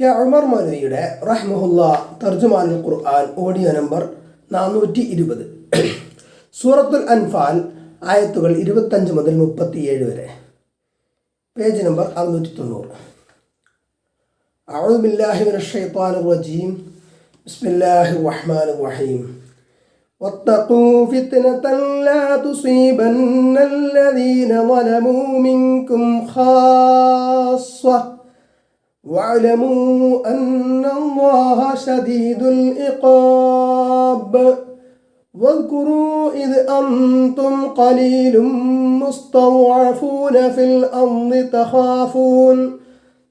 K Umar മൗലവിയുടെ റഹ്മുല്ല തർജുമാനുൽ ഖുർആൻ audio number നാനൂറ്റി ഇരുപത് സൂറത്തുൽ അൻഫാൽ ആയത്തുകൾ ഇരുപത്തഞ്ച് മുതൽ മുപ്പത്തിയേഴ് വരെ പേജ് നമ്പർ അറുന്നൂറ്റി തൊണ്ണൂറ് أعوذ بالله من الشيطان الرجيم بسم الله الرحمن الرحيم واتقوا فتنة لا تصيبن الذين ظلموا منكم خاصة واعلموا أن الله شديد العقاب واذكروا إذ أنتم قليل مستضعفون في الأرض تخافون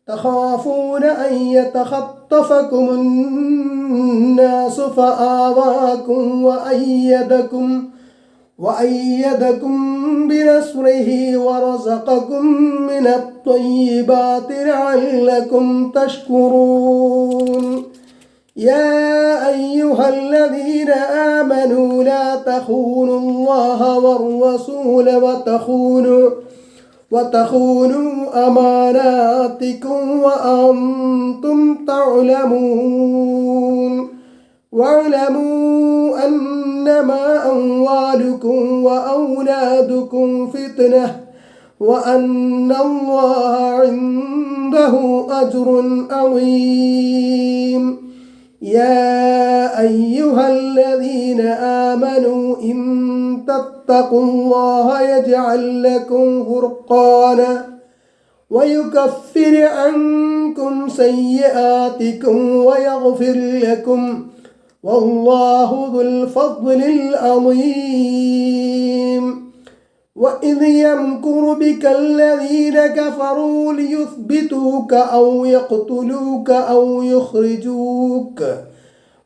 تخافون أن يتخطفكم الناس فآواكم وأيدكم وأيدكم بنصره ورزقكم من الطيبات لعلكم تشكرون. يا أيها الذين آمنوا لا تخونوا الله والرسول وتخونوا وتخونوا أماناتكم وأنتم تعلمون. واعلموا أنما أموالكم وأولادكم فتنة وأن الله عنده أجر عظيم. يا أيها الذين آمنوا إن تتقوا الله يجعل لكم فرقانا ويكفر عنكم سيئاتكم ويغفر لكم والله ذو الفضل العظيم. وإذ يمكر بك الذين كفروا ليثبتوك أو يقتلوك أو يخرجوك.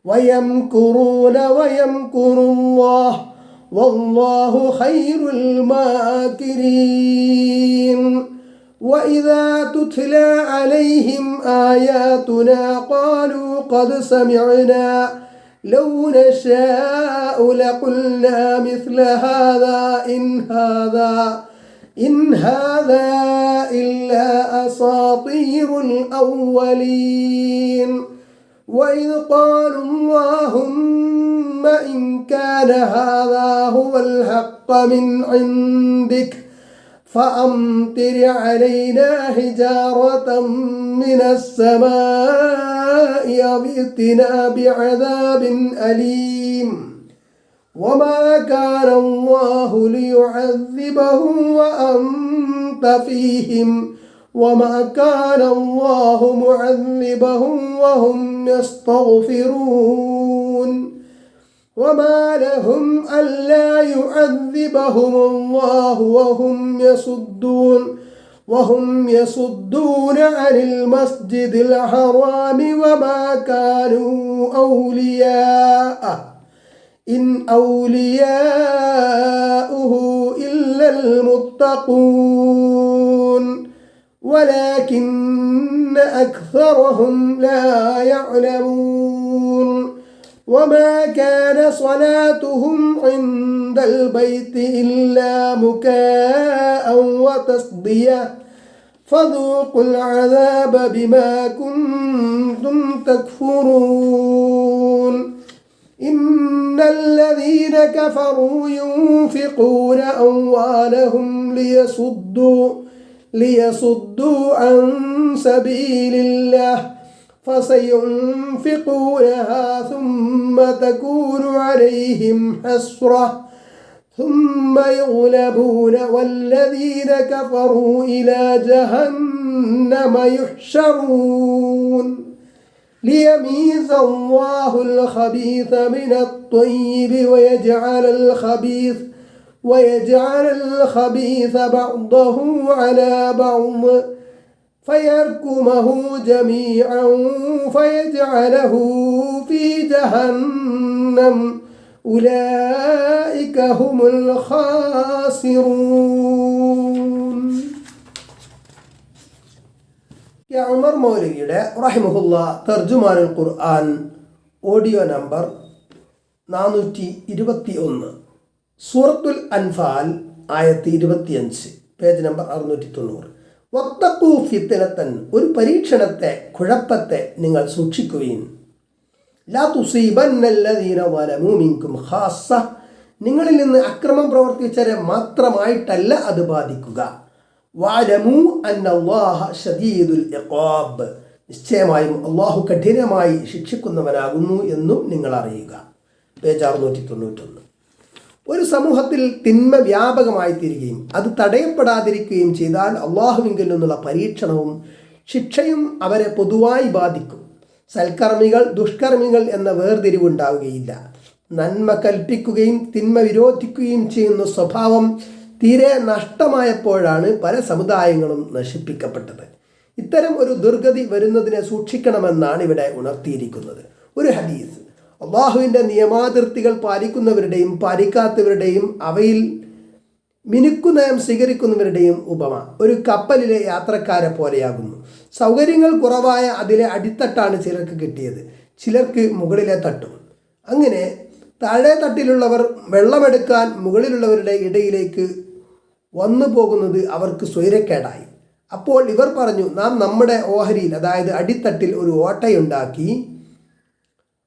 ويمكرون ويمكر الله والله خير الماكرين. وإذا تتلى عليهم آياتنا قالوا قد سمعنا لو نشاء لقلنا مثل هذا إن هذا إن هذا إلا أساطير الأولين. وإذ قالوا اللهم إن كان هذا هو الحق من عندك فأمطر علينا حجارة من السماء أو بعذاب أليم. وما كان الله ليعذبهم وأنت فيهم. وما كان الله معذبهم وهم يستغفرون. وما لهم ألا يعذبهم الله وهم يصدون وهم يصدون عن المسجد الحرام وما كانوا أولياءه. إن أولياؤه إلا المتقون. ولكن أكثرهم لا يعلمون. وما كان صلاتهم عند البيت إلا مكاء وتصدية فذوقوا العذاب بما كنتم تكفرون إن الذين كفروا ينفقون أموالهم ليصدوا ليصدوا عن سبيل الله فسينفقونها ثم تكون عليهم حسرة ثم يغلبون والذين كفروا إلى جهنم يحشرون. ليميز الله الخبيث من الطيب ويجعل الخبيث ويجعل الخبيث بعضه على بعض. فيركمه جميعا فيجعله في جهنم أولئك هم الخاسرون കെ ഉമർ മൗലവിയുടെ റഹിമുല്ല തർജുമാനുൽ ഖുർആൻ ഓഡിയോ നമ്പർ നാനൂറ്റി ഇരുപത്തി ഒന്ന് സൂറത്തുൽ അൻഫാൽ ആയത്തി ഇരുപത്തിയഞ്ച് പേജ് നമ്പർ അറുന്നൂറ്റി തൊണ്ണൂറ് വത്തക്കൂ ഫിത്തനത്തൻ ഒരു പരീക്ഷണത്തെ കുഴപ്പത്തെ നിങ്ങൾ സൂക്ഷിക്കുകയും. ലാ തുസീബന്നല്ലദീന വലമു മിൻകും ഖാസ്സ. നിങ്ങളിൽ നിന്ന് അക്രമം പ്രവർത്തിച്ചവരെ മാത്രമായിട്ടല്ല അത് ബാധിക്കുക. ഷദീദുൽ ഇഖാബ്. നിശ്ചയമായും അള്ളാഹു കഠിനമായി ശിക്ഷിക്കുന്നവനാകുന്നു എന്നും നിങ്ങൾ അറിയുക. പേജ് അറുന്നൂറ്റി തൊണ്ണൂറ്റൊന്ന്. ഒരു സമൂഹത്തിൽ തിന്മ വ്യാപകമായി തീരുകയും അത് തടയപ്പെടാതിരിക്കുകയും ചെയ്താൽ അള്ളാഹുവിങ്കിൽ നിന്നുള്ള പരീക്ഷണവും ശിക്ഷയും അവരെ പൊതുവായി ബാധിക്കും. സൽക്കർമ്മികൾ ദുഷ്കർമ്മികൾ എന്ന വേർതിരിവുണ്ടാവുകയില്ല. നന്മ കൽപ്പിക്കുകയും തിന്മ വിരോധിക്കുകയും ചെയ്യുന്ന സ്വഭാവം തീരെ നഷ്ടമായപ്പോഴാണ് പല സമുദായങ്ങളും നശിപ്പിക്കപ്പെട്ടത്. ഇത്തരം ഒരു ദുർഗതി വരുന്നതിനെ സൂക്ഷിക്കണമെന്നാണ് ഇവിടെ ഉണർത്തിയിരിക്കുന്നത്. ഒരു ഹദീസ്. അള്ളാഹുവിന്റെ നിയമാതിർത്തികൾ പാലിക്കുന്നവരുടെയും പാലിക്കാത്തവരുടെയും അവയിൽ മിനുക്കുന്നയം സ്വീകരിക്കുന്നവരുടെയും ഉപമ. ഒരു കപ്പലിലെ യാത്രക്കാരെ പോലെയാകുന്നു. സൗകര്യങ്ങൾ കുറവായ അതിലെ അടിത്തട്ടാണ് ചിലർക്ക് കിട്ടിയത്. ചിലർക്ക് മുകളിലെ തട്ടും. അങ്ങനെ താഴെ തട്ടിലുള്ളവർ വെള്ളമെടുക്കാൻ മുകളിലുള്ളവരുടെ ഇടയിലേക്ക് വന്നു പോകുന്നത് അവർക്ക് സ്വൈരക്കേടായി. അപ്പോൾ ഇവർ പറഞ്ഞു നാം നമ്മുടെ ഓഹരിയിൽ അതായത് അടിത്തട്ടിൽ ഒരു ഓട്ടയുണ്ടാക്കി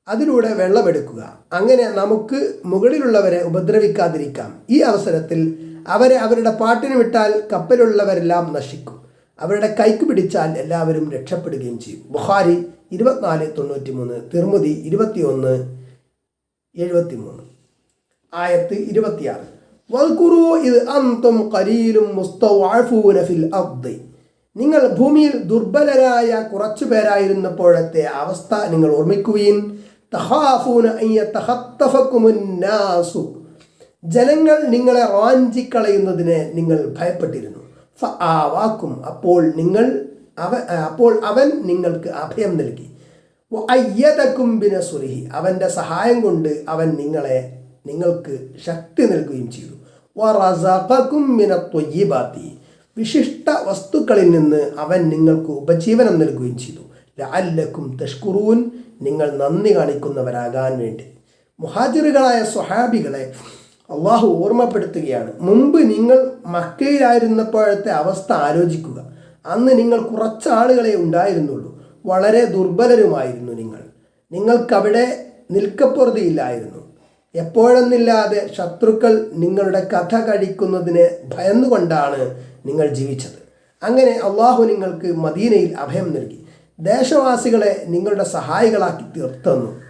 അതിലൂടെ വെള്ളമെടുക്കുക. അങ്ങനെ നമുക്ക് മുകളിലുള്ളവരെ ഉപദ്രവിക്കാതിരിക്കാം. ഈ അവസരത്തിൽ അവരെ അവരുടെ പാട്ടിന് വിട്ടാൽ കപ്പലുള്ളവരെല്ലാം നശിക്കും. അവരുടെ കൈക്ക് പിടിച്ചാൽ എല്ലാവരും രക്ഷപ്പെടുകയും ചെയ്യും. ബുഹാരി ഇരുപത്തിനാല് തൊണ്ണൂറ്റി മൂന്ന് തിർമുതി ഇരുപത്തിയൊന്ന് എഴുപത്തി മൂന്ന് ആയത്ത് ഇരുപത്തിയാറ്. വൽക്കുറു ഇത് അന്തും കരീലും മുസ്തവാഫൂന ഫിൽ അബ്ദി നിങ്ങൾ ഭൂമിയിൽ ദുർബലരായ കുറച്ചു പേരായിരുന്നപ്പോഴത്തെ അവസ്ഥ നിങ്ങൾ ഓർമ്മിക്കുകയും തഹാഫൂന ജനങ്ങൾ നിങ്ങളെ റാഞ്ചിക്കളയുന്നതിനെ നിങ്ങൾ ഭയപ്പെട്ടിരുന്നു. ഫ ആ അപ്പോൾ നിങ്ങൾ അവ അപ്പോൾ അവൻ നിങ്ങൾക്ക് അഭയം നൽകി. അയ്യതക്കുംബിന സുരഹി. അവന്റെ സഹായം കൊണ്ട് അവൻ നിങ്ങളെ നിങ്ങൾക്ക് ശക്തി നൽകുകയും ചെയ്തു. വറസഖക്കുംബിന തൊയ്യിബാത്തി വിശിഷ്ട വസ്തുക്കളിൽ നിന്ന് അവൻ നിങ്ങൾക്ക് ഉപജീവനം നൽകുകയും ചെയ്തു. ലഅല്ലക്കും തഷ്കുറൂൻ. നിങ്ങൾ നന്ദി കാണിക്കുന്നവരാകാൻ വേണ്ടി. മുഹാജിറുകളായ സ്വഹാബികളെ അള്ളാഹു ഓർമ്മപ്പെടുത്തുകയാണ്. മുമ്പ് നിങ്ങൾ മക്കയിലായിരുന്നപ്പോഴത്തെ അവസ്ഥ ആലോചിക്കുക. അന്ന് നിങ്ങൾ കുറച്ച് ആളുകളെ ഉണ്ടായിരുന്നുള്ളൂ. വളരെ ദുർബലരുമായിരുന്നു നിങ്ങൾ. നിങ്ങൾക്കവിടെ നിൽക്കപ്പുറതിയില്ലായിരുന്നു. എപ്പോഴെന്നില്ലാതെ ശത്രുക്കൾ നിങ്ങളുടെ കഥ കഴിക്കുന്നതിനെ ഭയന്നുകൊണ്ടാണ് നിങ്ങൾ ജീവിച്ചത്. അങ്ങനെ അള്ളാഹു നിങ്ങൾക്ക് മദീനയിൽ അഭയം നൽകി. ദേശവാസികളെ നിങ്ങളുടെ സഹായികളാക്കി തീർത്തന്നു.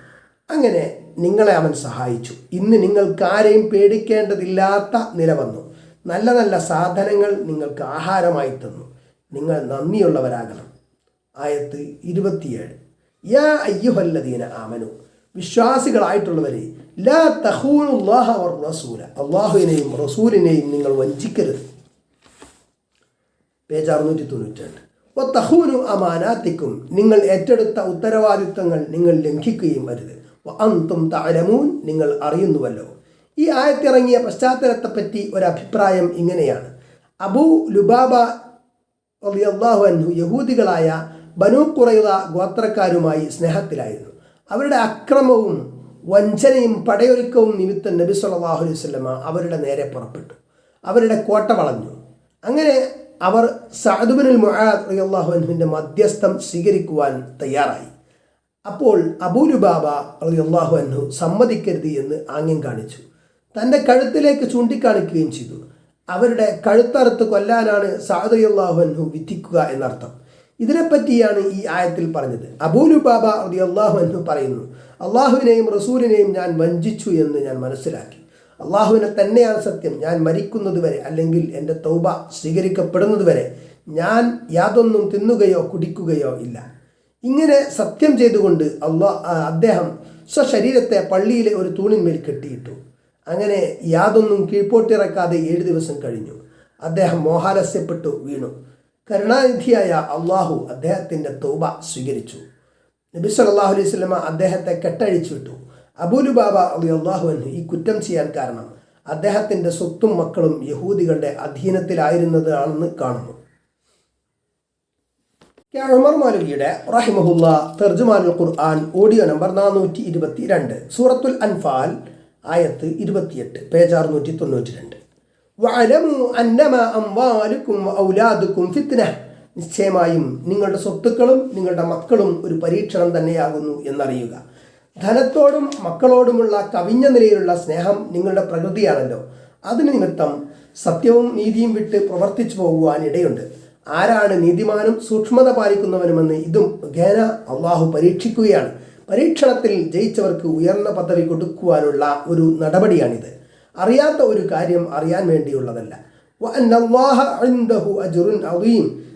അങ്ങനെ നിങ്ങളെ അവൻ സഹായിച്ചു. ഇന്ന് നിങ്ങൾക്കാരെയും പേടിക്കേണ്ടതില്ലാത്ത നില വന്നു. നല്ല നല്ല സാധനങ്ങൾ നിങ്ങൾക്ക് ആഹാരമായി തന്നു. നിങ്ങൾ നന്ദിയുള്ളവരാകണം. ആയത്ത് ഇരുപത്തിയേഴ്. യാ അയ്യുഹല്ലദീന ആമനു. വിശ്വാസികളായിട്ടുള്ളവരെ ലാ തഹൂനുല്ലാഹ വർ റസൂല. അള്ളാഹുവിനെയും റസൂലിനെയും നിങ്ങൾ വഞ്ചിക്കരുത്. പേജ് അറുന്നൂറ്റി തൊണ്ണൂറ്റി തഹൂനു അമാനാത്തിക്കും. നിങ്ങൾ ഏറ്റെടുത്ത ഉത്തരവാദിത്തങ്ങൾ നിങ്ങൾ ലംഘിക്കുകയും വരുത് അന്തും താരമൂൻ നിങ്ങൾ അറിയുന്നുവല്ലോ. ഈ ആയത്തിറങ്ങിയ പശ്ചാത്തലത്തെപ്പറ്റി ഒരു അഭിപ്രായം ഇങ്ങനെയാണ്. അബൂ ലുബാബ അള്ളാഹു അൻഹു യഹൂദികളായ ബനു കുറയുക ഗോത്രക്കാരുമായി സ്നേഹത്തിലായിരുന്നു. അവരുടെ അക്രമവും വഞ്ചനയും പടയൊരുക്കവും നിമിത്തം നബി സല്ലല്ലാഹു അലൈഹി വസല്ലമ അവരുടെ നേരെ പുറപ്പെട്ടു. അവരുടെ കോട്ട വളഞ്ഞു. അങ്ങനെ അവർ സഅദുബിനുൽ മുഹാദ് റളിയല്ലാഹു അൻഹുവിന്റെ മധ്യസ്ഥം സ്വീകരിക്കുവാൻ തയ്യാറായി. അപ്പോൾ അബൂലുബാബ റളിയല്ലാഹു അൻഹു സമ്മതിക്കരുത് എന്ന് ആംഗ്യം കാണിച്ചു. തന്റെ കഴുത്തിലേക്ക് ചൂണ്ടിക്കാണിക്കുകയും ചെയ്തു. അവരുടെ കഴുത്തറുത്ത് കൊല്ലാനാണ് സഅദ് റളിയല്ലാഹു അൻഹു വിധിക്കുക എന്നർത്ഥം. ഇതിനെപ്പറ്റിയാണ് ഈ ആയത്തിൽ പറഞ്ഞത്. അബൂലുബാബ റളിയല്ലാഹു അൻഹു പറയുന്നു അള്ളാഹുവിനെയും റസൂലിനെയും ഞാൻ വഞ്ചിച്ചു എന്ന് ഞാൻ മനസ്സിലാക്കി. അള്ളാഹുവിനെ തന്നെയാണ് സത്യം. ഞാൻ മരിക്കുന്നത് വരെ അല്ലെങ്കിൽ എന്റെ തൗബ സ്വീകരിക്കപ്പെടുന്നത് വരെ ഞാൻ യാതൊന്നും തിന്നുകയോ കുടിക്കുകയോ ഇല്ല. ഇങ്ങനെ സത്യം ചെയ്തുകൊണ്ട് അള്ളാഹ് അദ്ദേഹം സ്വശരീരത്തെ പള്ളിയിലെ ഒരു തൂണിന്മേൽ കെട്ടിയിട്ടു. അങ്ങനെ യാതൊന്നും കീഴ്പോട്ടിറക്കാതെ ഏഴ് ദിവസം കഴിഞ്ഞു. അദ്ദേഹം മോഹാലസ്യപ്പെട്ടു വീണു. കരുണാനിധിയായ അള്ളാഹു അദ്ദേഹത്തിന്റെ തൗബ സ്വീകരിച്ചു. നബി സല്ലല്ലാഹു അലൈഹി വസല്ലമ അദ്ദേഹത്തെ കെട്ടഴിച്ചു വിട്ടു. അബൂലു ബാബ അലി അള്ളാഹുവിന് ഈ കുറ്റം ചെയ്യാൻ കാരണം അദ്ദേഹത്തിന്റെ സ്വത്തും മക്കളും യഹൂദികളുടെ അധീനത്തിലായിരുന്നതാണെന്ന് കാണുന്നു. കെ ഉമർ മൗലവിയുടെ റഹിമഹുല്ല തർജുമാനുൽ ഖുർആൻ ഓഡിയോ നമ്പർ നാനൂറ്റി ഇരുപത്തി രണ്ട് സൂറത്തുൽ അൻഫാൽ ആയത്ത് ഇരുപത്തിയെട്ട് പേജ് അറുന്നൂറ്റി തൊണ്ണൂറ്റി രണ്ട് നിശ്ചയമായും നിങ്ങളുടെ സ്വത്തുക്കളും നിങ്ങളുടെ മക്കളും ഒരു പരീക്ഷണം തന്നെയാകുന്നു എന്നറിയുക. ധനത്തോടും മക്കളോടുമുള്ള കവിഞ്ഞ നിലയിലുള്ള സ്നേഹം നിങ്ങളുടെ പ്രകൃതിയാണല്ലോ. അതിന് നിമിത്തം സത്യവും നീതിയും വിട്ട് പ്രവർത്തിച്ചു പോകുവാൻ ഇടയുണ്ട്. ആരാണ് നീതിമാനും സൂക്ഷ്മത പാലിക്കുന്നവനുമെന്ന് ഇതും ഖേന അള്ളാഹു പരീക്ഷിക്കുകയാണ്. പരീക്ഷണത്തിൽ ജയിച്ചവർക്ക് ഉയർന്ന പദവി കൊടുക്കുവാനുള്ള ഒരു നടപടിയാണിത്. അറിയാത്ത ഒരു കാര്യം അറിയാൻ വേണ്ടിയുള്ളതല്ല.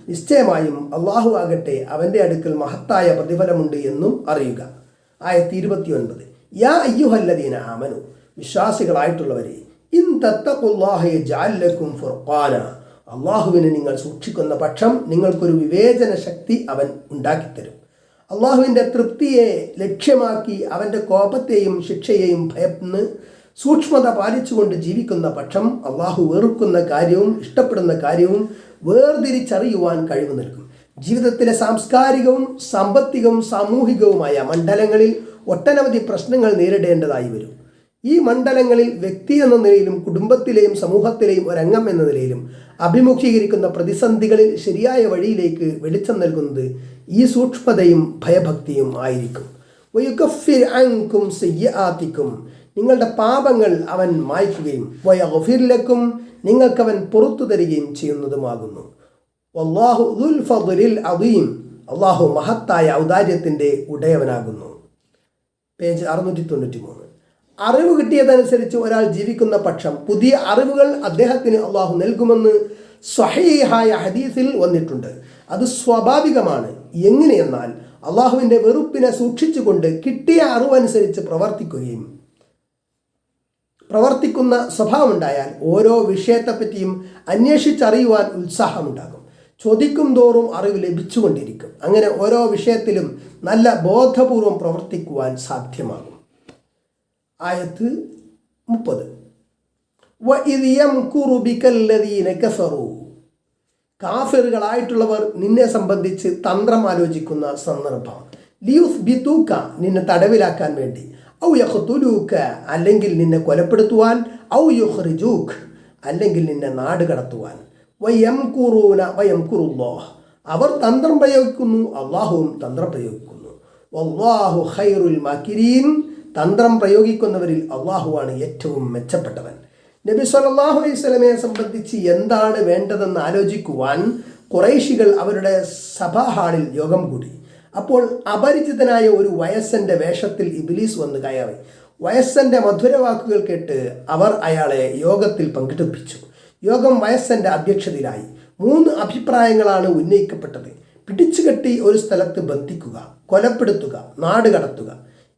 നിശ്ചയമായും അള്ളാഹു ആകട്ടെ അവന്റെ അടുക്കൽ മഹത്തായ പ്രതിഫലമുണ്ട് എന്നും അറിയുക. ആയത്തി ഇരുപത്തിയൊൻപത് യാ അയ്യുഹല്ലദീന ആമനു. വിശ്വാസികളായിട്ടുള്ളവരെ ഇൻ തത്തഖുല്ലാഹയെ ജാലക്കും ഫുർഖാന. അള്ളാഹുവിനെ നിങ്ങൾ സൂക്ഷിക്കുന്ന പക്ഷം നിങ്ങൾക്കൊരു വിവേചന ശക്തി അവൻ ഉണ്ടാക്കിത്തരും. അള്ളാഹുവിന്റെ തൃപ്തിയെ ലക്ഷ്യമാക്കി അവന്റെ കോപത്തെയും ശിക്ഷയെയും ഭയന്ന് സൂക്ഷ്മത പാലിച്ചുകൊണ്ട് ജീവിക്കുന്ന പക്ഷം അള്ളാഹു വെറുക്കുന്ന കാര്യവും ഇഷ്ടപ്പെടുന്ന കാര്യവും വേർതിരിച്ചറിയുവാൻ കഴിവ് നൽകും. ജീവിതത്തിലെ സാംസ്കാരികവും സാമ്പത്തികവും സാമൂഹികവുമായ മണ്ഡലങ്ങളിൽ ഒട്ടനവധി പ്രശ്നങ്ങൾ നേരിടേണ്ടതായി വരും. ഈ മണ്ഡലങ്ങളിൽ വ്യക്തി എന്ന നിലയിലും കുടുംബത്തിലെയും സമൂഹത്തിലെയും ഒരംഗം എന്ന നിലയിലും അഭിമുഖീകരിക്കുന്ന പ്രതിസന്ധികളിൽ ശരിയായ വഴിയിലേക്ക് വെളിച്ചം നൽകുന്നത് ഈ സൂക്ഷ്മതയും ഭയഭക്തിയും ആയിരിക്കും. വയുക്കഫിർ നിങ്ങളുടെ പാപങ്ങൾ അവൻ മായ്ക്കുകയും നിങ്ങൾക്കവൻ പുറത്തു തരികയും ചെയ്യുന്നതുമാകുന്നു. അദീം. അള്ളാഹു മഹത്തായ ഔദാര്യത്തിന്റെ ഉടയവനാകുന്നു. പേജ് അറുന്നൂറ്റി തൊണ്ണൂറ്റി മൂന്ന് അറിവ് കിട്ടിയതനുസരിച്ച് ഒരാൾ ജീവിക്കുന്ന പക്ഷം പുതിയ അറിവുകൾ അദ്ദേഹത്തിന് അള്ളാഹു നൽകുമെന്ന് സ്വഹീഹായ ഹദീസിൽ വന്നിട്ടുണ്ട്. അത് സ്വാഭാവികമാണ്. എങ്ങനെയെന്നാൽ അള്ളാഹുവിന്റെ വെറുപ്പിനെ സൂക്ഷിച്ചുകൊണ്ട് കിട്ടിയ അറിവനുസരിച്ച് പ്രവർത്തിക്കുകയും പ്രവർത്തിക്കുന്ന സ്വഭാവമുണ്ടായാൽ ഓരോ വിഷയത്തെപ്പറ്റിയും അന്വേഷിച്ചറിയുവാൻ ഉത്സാഹമുണ്ടാകും. ചോദിക്കും തോറും അറിവ് ലഭിച്ചുകൊണ്ടിരിക്കും. അങ്ങനെ ഓരോ വിഷയത്തിലും നല്ല ബോധപൂർവം പ്രവർത്തിക്കുവാൻ സാധ്യമാകും. ആയത്ത് മുപ്പത്. കാഫിറുകളായിട്ടുള്ളവർ നിന്നെ സംബന്ധിച്ച് തന്ത്രം ആലോചിക്കുന്ന സന്ദർഭം ലിയൂസ് ബിത്തൂക്ക നിന്നെ തടവിലാക്കാൻ വേണ്ടി. ഔ യഹ്തുലൂക്ക അല്ലെങ്കിൽ നിന്നെ കൊലപ്പെടുത്തുവാൻ. ഔ യുഹ് അല്ലെങ്കിൽ നിന്നെ നാട് കടത്തുവാൻ വയം കുറൂന വയം അവർ തന്ത്രം പ്രയോഗിക്കുന്നു അള്ളാഹുവും തന്ത്രം പ്രയോഗിക്കുന്നു. വല്ലാഹു ഖൈറുൽ മാക്കിരീൻ. തന്ത്രം പ്രയോഗിക്കുന്നവരിൽ അള്ളാഹുവാണ് ഏറ്റവും മെച്ചപ്പെട്ടവൻ. നബി സല്ലല്ലാഹു അലൈഹി സംബന്ധിച്ച് എന്താണ് വേണ്ടതെന്ന് ആലോചിക്കുവാൻ കുറേശികൾ അവരുടെ സഭാ ഹാളിൽ യോഗം കൂടി. അപ്പോൾ അപരിചിതനായ ഒരു വയസ്സന്റെ വേഷത്തിൽ ഇബിലീസ് വന്ന് കയറി. വയസ്സന്റെ മധുരവാക്കുകൾ കേട്ട് അവർ അയാളെ യോഗത്തിൽ പങ്കെടുപ്പിച്ചു യോഗം വയസ്സന്റെ അധ്യക്ഷതയിലായി. മൂന്ന് അഭിപ്രായങ്ങളാണ് ഉന്നയിക്കപ്പെട്ടത്. പിടിച്ചുകെട്ടി ഒരു സ്ഥലത്ത് ബന്ധിക്കുക കൊലപ്പെടുത്തുക നാട് കടത്തുക.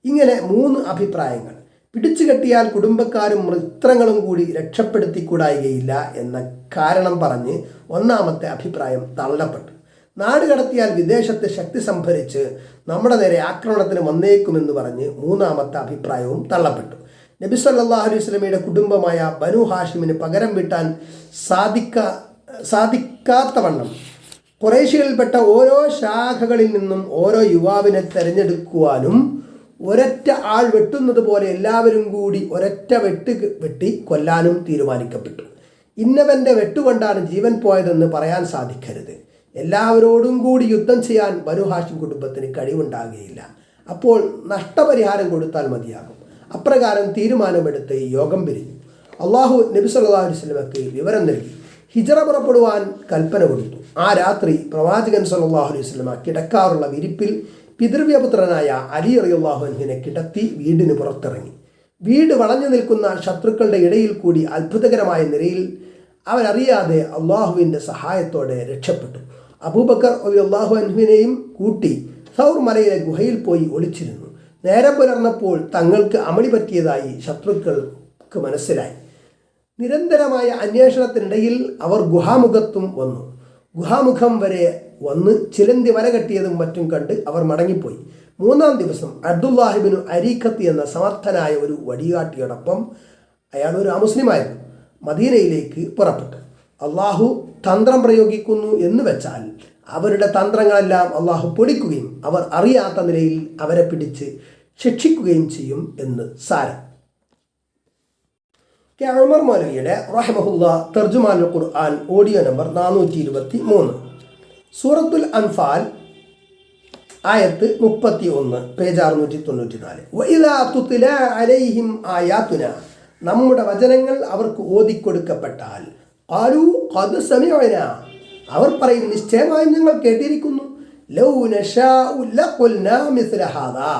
ഇങ്ങനെ മൂന്ന് അഭിപ്രായങ്ങൾ. പിടിച്ചുകെട്ടിയാൽ കുടുംബക്കാരും മിത്രങ്ങളും കൂടി രക്ഷപ്പെടുത്തിക്കൂടായികയില്ല എന്ന കാരണം പറഞ്ഞ് ഒന്നാമത്തെ അഭിപ്രായം തള്ളപ്പെട്ടു. നാട് കടത്തിയാൽ വിദേശത്ത് ശക്തി സംഭരിച്ച് നമ്മുടെ നേരെ ആക്രമണത്തിന് വന്നേക്കുമെന്ന് പറഞ്ഞ് മൂന്നാമത്തെ അഭിപ്രായവും തള്ളപ്പെട്ടു. നബി സല്ലല്ലാഹു അലൈഹി വസല്ലമയുടെ കുടുംബമായ ബനു ഹാഷിമിന് പകരം വീട്ടാൻ സാധിക്ക സാധിക്കാത്തവണ്ണം കുറേശികളിൽപ്പെട്ട ഓരോ ശാഖകളിൽ നിന്നും ഓരോ യുവാവിനെ തിരഞ്ഞെടുക്കുവാനും ഒരൊറ്റ ആൾ വെട്ടുന്നത് പോലെ എല്ലാവരും കൂടി ഒരൊറ്റ വെട്ട് വെട്ടി കൊല്ലാനും തീരുമാനിക്കപ്പെട്ടു. ഇന്നവന്റെ വെട്ടുകൊണ്ടാണ് ജീവൻ പോയതെന്ന് പറയാൻ സാധിക്കരുത്. എല്ലാവരോടും കൂടി യുദ്ധം ചെയ്യാൻ ബനു ഹാഷിം കുടുംബത്തിന് കഴിവുണ്ടാകുകയില്ല. അപ്പോൾ നഷ്ടപരിഹാരം കൊടുത്താൽ മതിയാകും. അപ്രകാരം തീരുമാനമെടുത്ത് യോഗം പിരിഞ്ഞു. അള്ളാഹു നബി സല്ലല്ലാഹു അലൈഹി വസല്ലമക്ക് വിവരം നൽകി. ഹിജറ പുറപ്പെടുവാൻ കൽപ്പന കൊടുത്തു. ആ രാത്രി പ്രവാചകൻ സല്ലല്ലാഹു അലൈഹി വസല്ലമ കിടക്കാറുള്ള വിരിപ്പിൽ പിതൃവ്യപുത്രനായ അലി അറിയുള്ളാഹുവിനെ കിടത്തി വീടിന് പുറത്തിറങ്ങി. വീട് വളഞ്ഞു നിൽക്കുന്ന ശത്രുക്കളുടെ ഇടയിൽ കൂടി അത്ഭുതകരമായ നിലയിൽ അവരറിയാതെ അള്ളാഹുവിന്റെ സഹായത്തോടെ രക്ഷപ്പെട്ടു. അബൂബക്കർ അള്ളാഹു അൻഹുവിനെയും കൂട്ടി സൗർ മലയിലെ ഗുഹയിൽ പോയി ഒളിച്ചിരുന്നു. നേരം പുലർന്നപ്പോൾ തങ്ങൾക്ക് അമളി പറ്റിയതായി ശത്രുക്കൾക്ക് മനസ്സിലായി. നിരന്തരമായ അന്വേഷണത്തിനിടയിൽ അവർ ഗുഹാമുഖത്തും വന്നു. ഗുഹാമുഖം വരെ വന്ന് ചിലന്തി വര കെട്ടിയതും മറ്റും കണ്ട് അവർ മടങ്ങിപ്പോയി. മൂന്നാം ദിവസം അബ്ദുല്ലാഹിബിനു അരീഖത്ത് എന്ന സമർത്ഥനായ ഒരു വടികാട്ടിയോടൊപ്പം അയാൾ ഒരു അമുസ്ലിമായിരുന്നു മദീനയിലേക്ക് പുറപ്പെട്ടു. അള്ളാഹു തന്ത്രം പ്രയോഗിക്കുന്നു എന്ന് വെച്ചാൽ അവരുടെ തന്ത്രങ്ങളെല്ലാം അള്ളാഹു പൊടിക്കുകയും അവർ അറിയാത്ത നിലയിൽ അവരെ പിടിച്ച് ശിക്ഷിക്കുകയും ചെയ്യും എന്ന് സാരം. കെ ഉമർ മൗലവിയുടെ റഹ്മഹുല്ല തർജുമാൻ ഖുർആൻ ഓഡിയോ നമ്പർ നാനൂറ്റി ഇരുപത്തി മൂന്ന് സൂറത്തുൽ അൻഫാൽ ആയത്ത് മുപ്പത്തി ഒന്ന് പേജ് അറുന്നൂറ്റി തൊണ്ണൂറ്റി നാല് അലൈഹിം നമ്മുടെ വചനങ്ങൾ അവർക്ക് ഓതിക്കൊടുക്കപ്പെട്ടാൽ ആലു അത് സമയന അവർ പറയും നിശ്ചയമായും ഞങ്ങൾ കേട്ടിരിക്കുന്നു. ലൗ നശാഉ ലഖുൽനാ മിസ്ല ഹാദാ.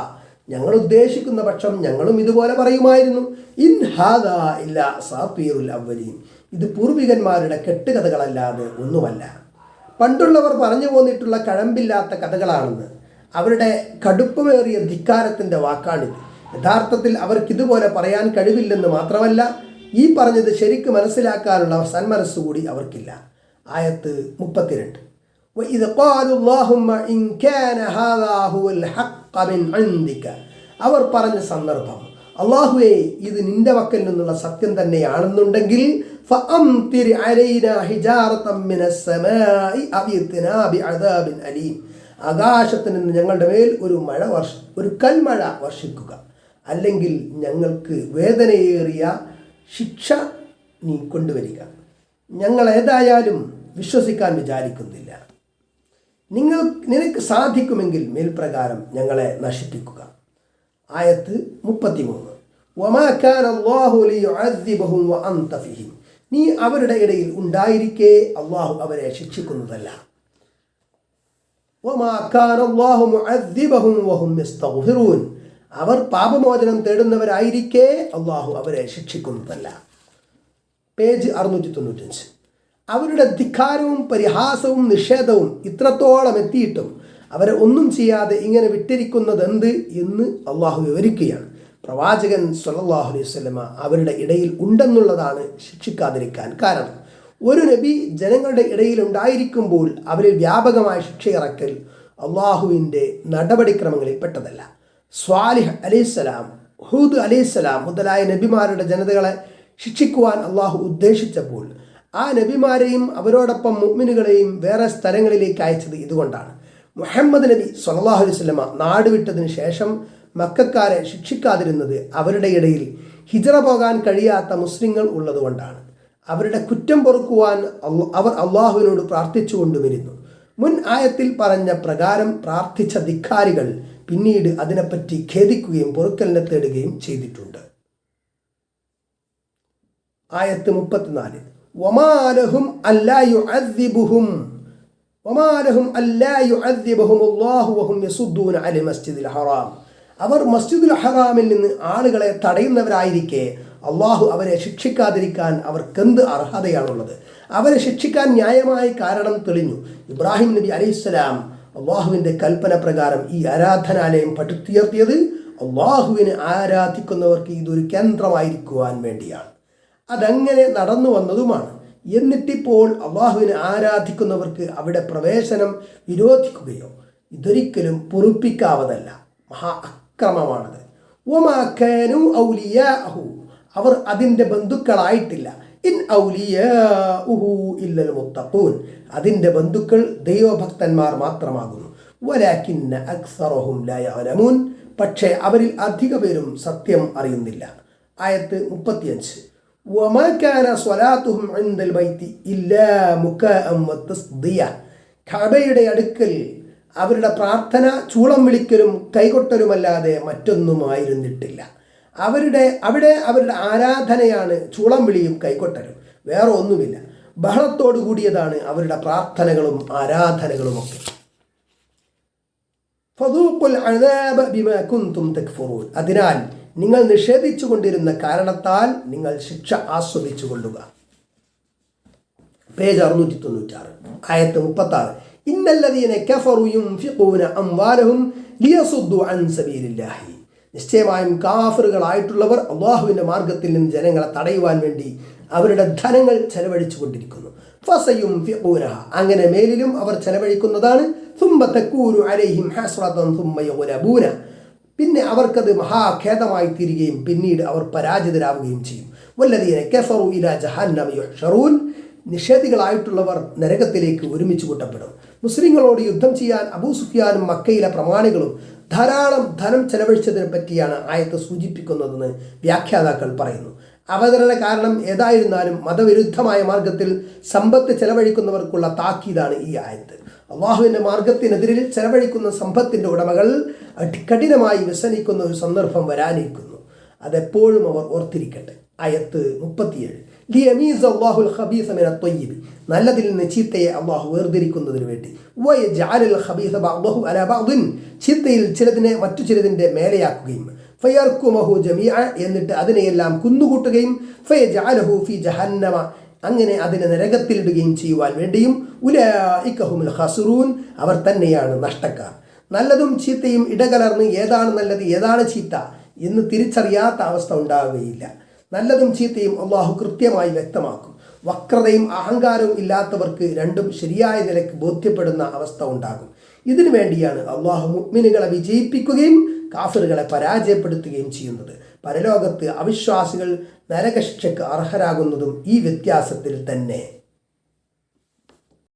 ഞങ്ങൾ ഉദ്ദേശിക്കുന്ന പക്ഷം ഞങ്ങളും ഇതുപോലെ പറയുമായിരുന്നു ഇൻ ഹാദ ഇല്ല സാത്തീറുൽ അവലീൻ ഇത് പൂർവികന്മാരുടെ കെട്ടുകഥകളല്ലാതെ ഒന്നുമല്ല പണ്ടുള്ളവർ പറഞ്ഞു പോന്നിട്ടുള്ള കഴമ്പില്ലാത്ത കഥകളാണെന്ന് അവരുടെ കടുപ്പമേറിയ ധിക്കാരത്തിൻ്റെ വാക്കാണിത് യഥാർത്ഥത്തിൽ അവർക്കിതുപോലെ പറയാൻ കഴിവില്ലെന്ന് മാത്രമല്ല ഈ പറഞ്ഞത് ശരിക്ക് മനസ്സിലാക്കാനുള്ള സന്മനസ് കൂടി അവർക്കില്ല ആയത്ത് മുപ്പത്തിരണ്ട് وإذ قالوا اللهم إن كان هذا هو الحق കമിൻ അവർ പറഞ്ഞ സന്ദർഭം അള്ളാഹുവെ ഇത് നിന്റെ വക്കൽ നിന്നുള്ള സത്യം തന്നെയാണെന്നുണ്ടെങ്കിൽ ആകാശത്തിൽ നിന്ന് ഞങ്ങളുടെ മേൽ ഒരു മഴ വർഷ ഒരു കൽമഴ വർഷിക്കുക. അല്ലെങ്കിൽ ഞങ്ങൾക്ക് വേദനയേറിയ ശിക്ഷ നീ കൊണ്ടുവരിക. ഞങ്ങൾ ഏതായാലും വിശ്വസിക്കാൻ വിചാരിക്കുന്നില്ല. നിങ്ങൾ നിനക്ക് സാധിക്കുമെങ്കിൽ മേൽപ്രകാരം ഞങ്ങളെ നശിപ്പിക്കുക. ആയത്ത് മുപ്പത്തിമൂന്ന്. നീ അവരുടെ ഇടയിൽ ഉണ്ടായിരിക്കേ അള്ളാഹു അവരെ ശിക്ഷിക്കുന്നതല്ല. അവർ പാപമോചനം തേടുന്നവരായിരിക്കേ അള്ളാഹു അവരെ ശിക്ഷിക്കുന്നതല്ല. പേജ് അറുന്നൂറ്റി തൊണ്ണൂറ്റഞ്ച് അവരുടെ ധിക്കാരവും പരിഹാസവും നിഷേധവും ഇത്രത്തോളം എത്തിയിട്ടും അവരെ ഒന്നും ചെയ്യാതെ ഇങ്ങനെ വിട്ടിരിക്കുന്നത് എന്ത് എന്ന് അള്ളാഹു വിവരിക്കുകയാണ്. പ്രവാചകൻ സല്ലല്ലാഹു അലൈഹി വസല്ലമ അവരുടെ ഇടയിൽ ഉണ്ടെന്നുള്ളതാണ് ശിക്ഷിക്കാതിരിക്കാൻ കാരണം. ഒരു നബി ജനങ്ങളുടെ ഇടയിൽ ഉണ്ടായിരിക്കുമ്പോൾ അവരിൽ വ്യാപകമായ ശിക്ഷ ഇറക്കൽ അള്ളാഹുവിന്റെ നടപടിക്രമങ്ങളിൽ പെട്ടതല്ല സ്വാലിഹ് അലൈഹിസ്സലാം ഹൂദ് അലൈഹിസ്സലാം മുതലായ നബിമാരുടെ ജനതകളെ ശിക്ഷിക്കുവാൻ അള്ളാഹു ഉദ്ദേശിച്ചപ്പോൾ ആ നബിമാരെയും അവരോടൊപ്പം മുഗ്മിനുകളെയും വേറെ സ്ഥലങ്ങളിലേക്ക് അയച്ചത് ഇതുകൊണ്ടാണ്. മുഹമ്മദ് നബി സല്ലല്ലാഹു അലൈഹി വസല്ലമ നാട് വിട്ടതിന് ശേഷം മക്കാരെ ശിക്ഷിക്കാതിരുന്നത് അവരുടെ ഇടയിൽ ഹിജറ പോകാൻ കഴിയാത്ത മുസ്ലിങ്ങൾ ഉള്ളതുകൊണ്ടാണ്. അവരുടെ കുറ്റം പൊറുക്കുവാൻ അവർ അള്ളാഹുവിനോട് പ്രാർത്ഥിച്ചു കൊണ്ടുവരുന്നു മുൻ ആയത്തിൽ പറഞ്ഞ പ്രകാരം പ്രാർത്ഥിച്ച ധിക്കാരികൾ പിന്നീട് അതിനെപ്പറ്റി ഖേദിക്കുകയും പൊറുക്കലിനെ തേടുകയും ചെയ്തിട്ടുണ്ട്. ആയത്ത് മുപ്പത്തിനാല്. വമാലഹും അല്ലായു അദ്ദിബുഹും ഒമാലഹും അല്ലായു അദ്ദിബഹും അല്ലാഹു വഹും യസുദ്ദൂന അലി മസ്ജിദുൽ ഹറാം. അവർ മസ്ജിദുൽ ഹറാമിൽ നിന്ന് ആളുകളെ തടയുന്നവരായിരിക്കെ അള്ളാഹു അവരെ ശിക്ഷിക്കാതിരിക്കാൻ അവർക്കെന്ത് അർഹതയാണുള്ളത്? അവരെ ശിക്ഷിക്കാൻ ന്യായമായ കാരണം തെളിഞ്ഞു. ഇബ്രാഹിം നബി അലൈഹിസ്സലാം അള്ളാഹുവിന്റെ കൽപ്പന പ്രകാരം ഈ ആരാധനാലയം പടുത്തുയർത്തിയത് അള്ളാഹുവിനെ ആരാധിക്കുന്നവർക്ക് ഇതൊരു കേന്ദ്രമായിരിക്കുവാൻ വേണ്ടിയാണ്. അതങ്ങനെ നടന്നു വന്നതുമാണ്. എന്നിട്ടിപ്പോൾ അള്ളാഹുവിനെ ആരാധിക്കുന്നവർക്ക് അവിടെ പ്രവേശനം വിരോധിക്കുകയോ ഇതൊരിക്കലും പൊറുപ്പിക്കാവതല്ല. മഹാ അക്രമമാണത്. ഒമാക്കാനു ഔലിയാഹു അവർ അതിന്റെ ബന്ധുക്കളായിട്ടില്ല. ഇൻ ഔലിയ ഉഹു ഇല്ലൽ മുത്തഖൂൻ. അതിന്റെ ബന്ധുക്കൾ ദൈവഭക്തന്മാർ മാത്രമാകുന്നു. വലാക്കിന്ന അക്സറഹും ലാ യഅലമൂൻ. പക്ഷേ അവരിൽ അധിക പേരും സത്യം അറിയുന്നില്ല. ആയത്ത് മുപ്പത്തിയഞ്ച്. വമാക്കാന സ്വലാത്തുഹും ഇല്ലാ ഖബയുടെ അടുക്കൽ അവരുടെ പ്രാർത്ഥന ചൂളം വിളിക്കലും കൈകൊട്ടലുമല്ലാതെ മറ്റൊന്നുമായിരുന്നിട്ടില്ല. അവരുടെ അവിടെ അവരുടെ ആരാധനയാണ് ചൂളം വിളിയും കൈകൊട്ടലും. വേറെ ഒന്നുമില്ല. ബഹളത്തോടു കൂടിയതാണ് അവരുടെ പ്രാർത്ഥനകളും ആരാധനകളും ഒക്കെ. അദാബ ബിമാ കുന്തും അതിനാൽ നിങ്ങൾ നിഷേധിച്ചു കൊണ്ടിരുന്ന കാരണത്താൽ നിങ്ങൾ ശിക്ഷ ആസ്വദിച്ചു കൊള്ളുക പേജ് അറുന്നൂറ്റി തൊണ്ണൂറ്റാറ് ആയത്ത് മുപ്പത്താറ്. ഇന്നല്ലതീന കഫറുയും അംവാലഹും സബീലില്ലാഹി. നിശ്ചയമായും കാഫറുകളായിട്ടുള്ളവർ അള്ളാഹുവിന്റെ മാർഗത്തിൽ നിന്ന് ജനങ്ങളെ തടയുവാൻ വേണ്ടി അവരുടെ ധനങ്ങൾ ചെലവഴിച്ചു കൊണ്ടിരിക്കുന്നു ഫസയും ഫിഊനഹ അങ്ങനെ മേലിലും അവർ ചെലവഴിക്കുന്നതാണ്. തുമ്പ അലൈഹിം ഹാസ്രതൻ തുമ്മ പിന്നെ അവർക്കത് മഹാഖേദമായി തീരുകയും പിന്നീട് അവർ പരാജിതരാവുകയും ചെയ്യും. വല്ലതീനെ കെഫറു ഇല ജഹാന്നമ ഷറൂൻ നിഷേധികളായിട്ടുള്ളവർ നരകത്തിലേക്ക് ഒരുമിച്ച് കൂട്ടപ്പെടും. മുസ്ലിങ്ങളോട് യുദ്ധം ചെയ്യാൻ അബൂ സുഫിയാനും മക്കയിലെ പ്രമാണികളും ധാരാളം ധനം ചെലവഴിച്ചതിനെ പറ്റിയാണ് ആയത്ത് സൂചിപ്പിക്കുന്നതെന്ന് വ്യാഖ്യാതാക്കൾ പറയുന്നു. അവതരണ കാരണം ഏതായിരുന്നാലും മതവിരുദ്ധമായ മാർഗത്തിൽ സമ്പത്ത് ചെലവഴിക്കുന്നവർക്കുള്ള താക്കീതാണ് ഈ ആയത്ത്. അള്ളാഹുവിന്റെ മാർഗത്തിനെതിരിൽ ചെലവഴിക്കുന്ന സമ്പത്തിന്റെ ഉടമകൾ കഠിനമായി വ്യസനിക്കുന്ന ഒരു സന്ദർഭം വരാനിരിക്കുന്നു. അതെപ്പോഴും അവർ ഓർത്തിരിക്കട്ടെ. അയത്ത് മുപ്പത്തിയേഴ്. ലി അമീസ് അള്ളാഹുൽ ഖബീസ മിന തൊയ്യിബ്. നല്ലതിൽ നിന്ന് ചീത്തയെ അള്ളാഹു വേർതിരിക്കുന്നതിന് വേണ്ടി. വയ ജഅലൽ ഖബീസ ബഅദഹു അല ബഅദിൻ. ചീത്തയിൽ ചിലതിനെ മറ്റു ചിലതിന്റെ മേലെയാക്കുകയും ഫയർക്കുമഹു ജമിയ എന്നിട്ട് അതിനെയെല്ലാം കുന്നുകൂട്ടുകയും ഫയ ജാലഹു ഫി ജഹന്നമ അങ്ങനെ അതിനെ നരകത്തിലിടുകയും ചെയ്യുവാൻ വേണ്ടിയും ഉലായിക്കഹുമുൽ ഹസുറൂൻ അവർ തന്നെയാണ് നഷ്ടക്കാർ. നല്ലതും ചീത്തയും ഇടകലർന്ന് ഏതാണ് നല്ലത് ഏതാണ് ചീത്ത എന്ന് തിരിച്ചറിയാത്ത അവസ്ഥ ഉണ്ടാവുകയില്ല. നല്ലതും ചീത്തയും അള്ളാഹു കൃത്യമായി വ്യക്തമാക്കും. വക്രതയും അഹങ്കാരവും ഇല്ലാത്തവർക്ക് രണ്ടും ശരിയായ നിലയ്ക്ക് ബോധ്യപ്പെടുന്ന അവസ്ഥ ഉണ്ടാകും. ഇതിനു വേണ്ടിയാണ് അള്ളാഹു മുഗ്മിനുകളെ വിജയിപ്പിക്കുകയും കാഫിറുകളെ പരാജയപ്പെടുത്തുകയും ചെയ്യുന്നത്. പരലോകത്ത് അവിശ്വാസികൾ നരകശിക്ഷയ്ക്ക് അർഹരാകുന്നതും ഈ വ്യത്യാസത്തിൽ തന്നെ.